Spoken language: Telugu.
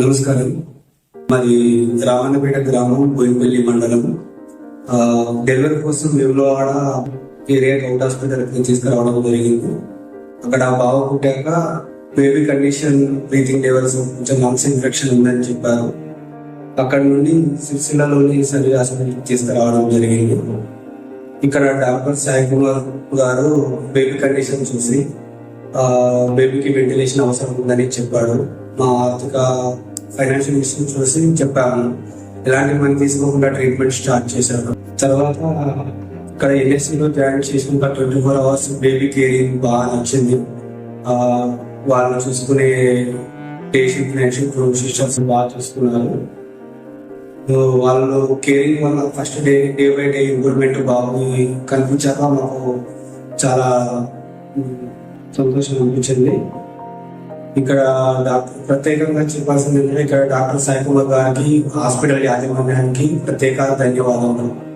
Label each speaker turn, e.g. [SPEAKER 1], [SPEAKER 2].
[SPEAKER 1] నమస్కారం. మాది రావణపేట గ్రామం బోయిపల్లి మండలం. డెలివరీ కోసం వేములవాడ ఏరియా గౌట్ హాస్పిటల్ తీసుకురావడం జరిగింది. అక్కడ బావ పుట్టాక బేబీ కండిషన్ బ్రీతింగ్ లెవెల్స్ కొంచెం లంగ్స్ ఇన్ఫెక్షన్ ఉందని చెప్పారు. అక్కడ నుండి సిరిసిల్లలోని సర్వీ హాస్పిటల్ తీసుకురావడం జరిగింది. ఇక్కడ డాక్టర్ సాయి కుమార్ గారు బేబీ కండిషన్ చూసి బేబీకి వెంటిలేషన్ అవసరం ఉందని చెప్పాడు. మా ఆర్థిక ఫైనాన్షియల్ ఇష్యూ చూసి చెప్పాను. ఎలాంటి మనీ తీసుకోకుండా ట్రీట్మెంట్ స్టార్ట్ చేశారు. తర్వాత ఇక్కడ ఎన్ఎస్సీలో జాయిన్ చేసిన twenty four hours baby caring బాగా నచ్చింది. వాళ్ళు చూసుకునే పేషెంట్ నర్సింగ్ సిస్టర్స్ బాగా చూసుకున్నారు. సో వాళ్ళు కేరింగ్ వల్ల first day day by day improvement బాగుంది. కనిపించాక మాకు చాలా సంతోషం అనిపించింది. ఇక్కడ డాక్టర్ ప్రత్యేకంగా చెప్పాల్సింది ఏంటంటే ఇక్కడ డాక్టర్ సాయి కుమార్ గారికి హాస్పిటల్ యాజమాన్యానికి ప్రత్యేక ధన్యవాదాలు